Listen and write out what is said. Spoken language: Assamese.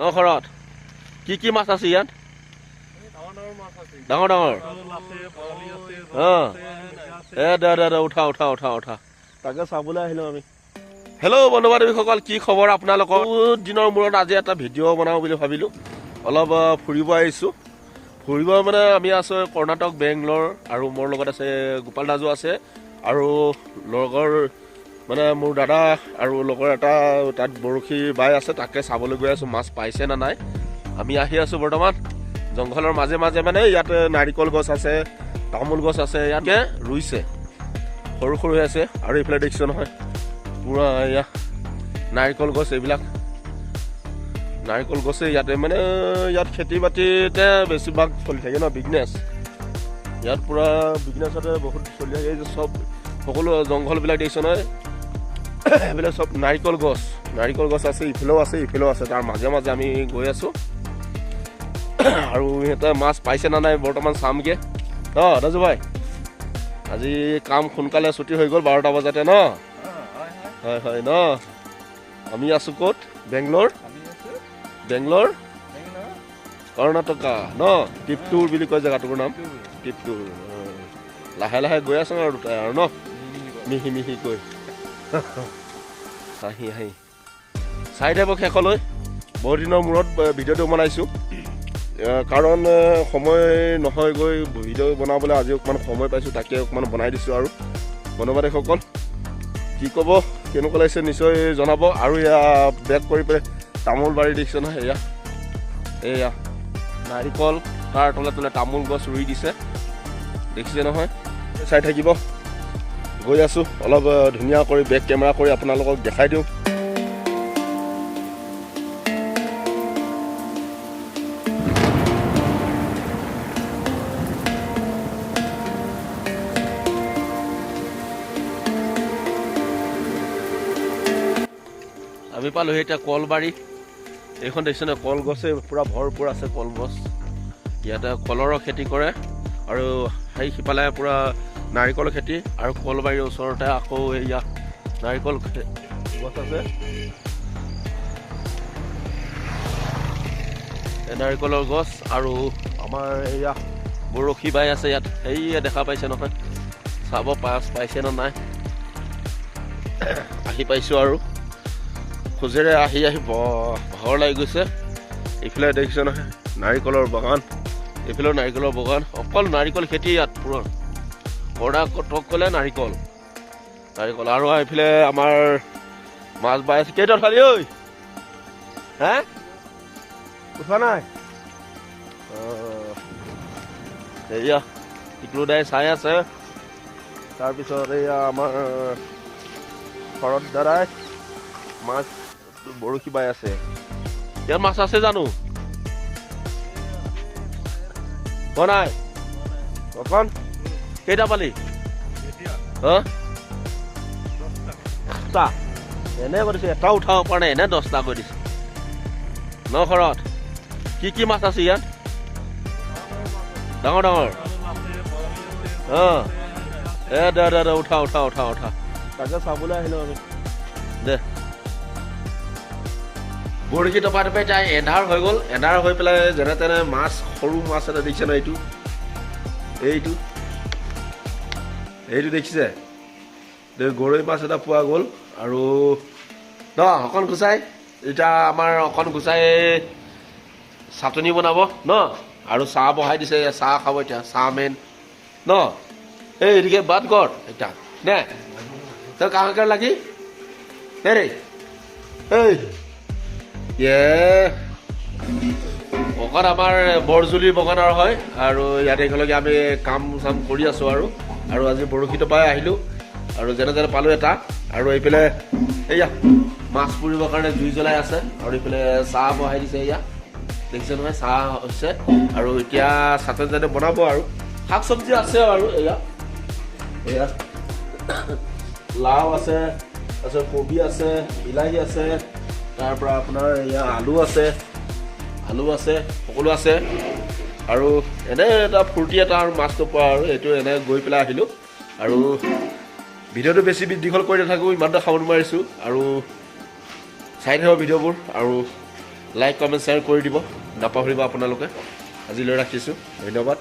ন ঘৰত কি কি মাছ আছে ইয়াত? ডাঙৰ ডাঙৰ। উঠা উঠা উঠা উঠা। তাকে চাবলৈ আহিলোঁ আমি। হেল্ল' বন্ধু বান্ধৱীসকল কি খবৰ আপোনালোকৰ? বহুত দিনৰ মূৰত আজি এটা ভিডিঅ' বনাওঁ বুলি ভাবিলোঁ। অলপ ফুৰিব আহিছোঁ। ফুৰিব মানে আমি আছোঁ কৰ্ণাটক বেংগলৰ আৰু মোৰ লগত আছে গোপাল দাজু আছে আৰু লগৰ মানে মোৰ দাদা আৰু লগৰ এটা তাত বৰশী বাই আছে তাকে চাবলৈ গৈ আছোঁ মাছ পাইছে নে নাই। আমি আহি আছোঁ বৰ্তমান। জংঘলৰ মাজে মাজে মানে ইয়াতে নাৰিকল গছ আছে তামোল গছ আছে ইয়াতে ৰুইছে। সৰু সৰু হৈ আছে আৰু এইফালে দেখিছোঁ নহয় পূৰা এয়া নাৰিকল গছ এইবিলাক। নাৰিকল গছে ইয়াতে মানে ইয়াত খেতি বাতিতে বেছিভাগ চলি থাকে ন বিজনেছ। ইয়াত পূৰা বিজনেছতে বহুত চলি থাকে চব সকলো জংঘলবিলাক দেখিছোঁ নহয় এইবিলাক চব নাৰিকল গছ নাৰিকল গছ আছে, ইফালেও আছে ইফালেও আছে, তাৰ মাজে মাজে আমি গৈ আছোঁ। আৰু সিহঁতে মাছ পাইছে নে নাই বৰ্তমান চামগৈ। অঁ ৰাজু ভাই আজি কাম সোনকালে ছুটি হৈ গ'ল, বাৰটা বজাতে ন? হয় হয়, ন? আমি আছোঁ ক'ত? বেংগলৰ? বেংগলৰ? কৰ্ণাটকা, ন? টিপটুৰ বুলি কয় জেগাটোৰ নাম। টিপটুৰ লাহে লাহে গৈ আছোঁ আৰু দুটাই আৰু, ন? মিহি মিহিকৈ হাঁহি হাঁহি। চাই থাকক শেষলৈ বহুত দিনৰ মূৰত ভিডিঅ'টো বনাইছোঁ। কাৰণ সময় নহয়গৈ ভিডিঅ' বনাবলৈ আজি অকণমান সময় পাইছোঁ তাকে অকণমান বনাই দিছোঁ আৰু। বন্ধুবান্ধৱীসকল কি ক'ব কেনেকুৱা লাগিছে নিশ্চয় জনাব। আৰু এয়া বেক কৰি পেলাই তামোল বাৰী দেখিছে নহয় এয়া। এয়া নাৰিকল তাৰ তলে তলে তামোল গছ ৰুই দিছে। দেখিছে নহয়? চাই থাকিব। গৈ আছোঁ। অলপ ধুনীয়া কৰি বেক কেমেৰা কৰি আপোনালোকক দেখাই দিওঁ। আমি পালোহি এতিয়া কলবাৰী। এইখন দেখিছেনে কলগছে পূৰা ভৰপূৰ আছে কলগছ। ইয়াতে কলৰৰ খেতি কৰে। আৰু সেই সিফালে পূৰা নাৰিকলৰ খেতি আৰু কলবাৰীৰ ওচৰতে আকৌ এয়া নাৰিকল গছ আছে। নাৰিকলৰ গছ আৰু আমাৰ এয়া বৰশী বাই আছে ইয়াত। সেয়ে দেখা পাইছে নহয়। চাব পাছ পাইছে নে নাই। আহি পাইছোঁ আৰু। খোজেৰে আহি আহি ভাগৰ লাগি গৈছে। এইফালে দেখিছে নহয় নাৰিকলৰ বাগান। এইফালেও নাৰিকলৰ বাগান। অকল নাৰিকল খেতি ইয়াত পূৰণ কৰ্ণাটক ক'লে নাৰিকল নাৰিকল আৰু এইফালে আমাৰ মাছ বাই আছে। কেইটা উঠালি ঐ? হে? উঠোৱা নাই? এয়া টিকলু দাই চাই আছে। তাৰপিছত এয়া আমাৰ শৰৎ দাদাই মাছ বৰশী বাই আছে। ইয়াত মাছ আছে জানো? কোৱা নাই অকণ কেইটা পালি? হা? দহটা। এনে কৰিছে এটা উঠাব পৰা নাই এনে দহটা কৰি দিছে। ন ঘৰত? কি কি মাছ আছে ইয়াত? ডাঙৰ ডাঙৰ। অঁ এ দে দে দে উঠা উঠা উঠা উঠা। তাকে চাবলৈ আহিলোঁ আমি। দে। বৰশী টপা টপাই তাই এন্ধাৰ হৈ গ'ল। এন্ধাৰ হৈ পেলাই যেনে তেনে মাছ সৰু মাছ এটা দেখিছে ন এইটো। এইটো। এইটো দেখিছে? গৰৈ মাছ এটা পোৱা গ'ল আৰু ন অকণ গুচাই। এতিয়া আমাৰ অকণ গুচাই চাটনি বনাব ন? আৰু চাহ বহাই দিছে চাহ খাব এতিয়া চাহ মেইন ন? এই এদিকে বাদ কৰ এতিয়া নে? তই কাহাকে লাগি? হেৰে এই। বগান আমাৰ বৰজুলিৰ বগানৰ হয় আৰু ইয়াতে একেলগে আমি কাম চাম কৰি আছোঁ আৰু। আৰু আজি বৰশী টপাই আহিলোঁ। আৰু যেনে যেনে পালোঁ এটা। আৰু এইফালে এয়া মাছ পুৰিবৰ কাৰণে জুই জ্বলাই আছে। আৰু এইফালে চাহ বহাই দিছে এয়া দেখিছে নহয়, চাহ হৈছে। আৰু এতিয়া চাটনি যাতে বনাব আৰু। শাক চব্জি আছে আৰু এয়া এয়া লাও আছে, তাৰপিছত কবি আছে, বিলাহী আছে। তাৰ পৰা আপোনাৰ এয়া আলু আছে। আলু আছে, সকলো আছে। আৰু এনে এটা ফূৰ্তি এটা আৰু মাছটো পোৱা আৰু এইটো এনে গৈ পেলাই আহিলোঁ। আৰু ভিডিঅ'টো বেছি দীঘল কৰি নাথাকোঁ ইমানটা খাব নোৱাৰিছোঁ। আৰু চাই থাকিব ভিডিঅ'বোৰ আৰু লাইক কমেণ্ট শ্বেয়াৰ কৰি দিব। নাপাহৰিব আপোনালোকে। আজিলৈ ৰাখিছোঁ। ধন্যবাদ।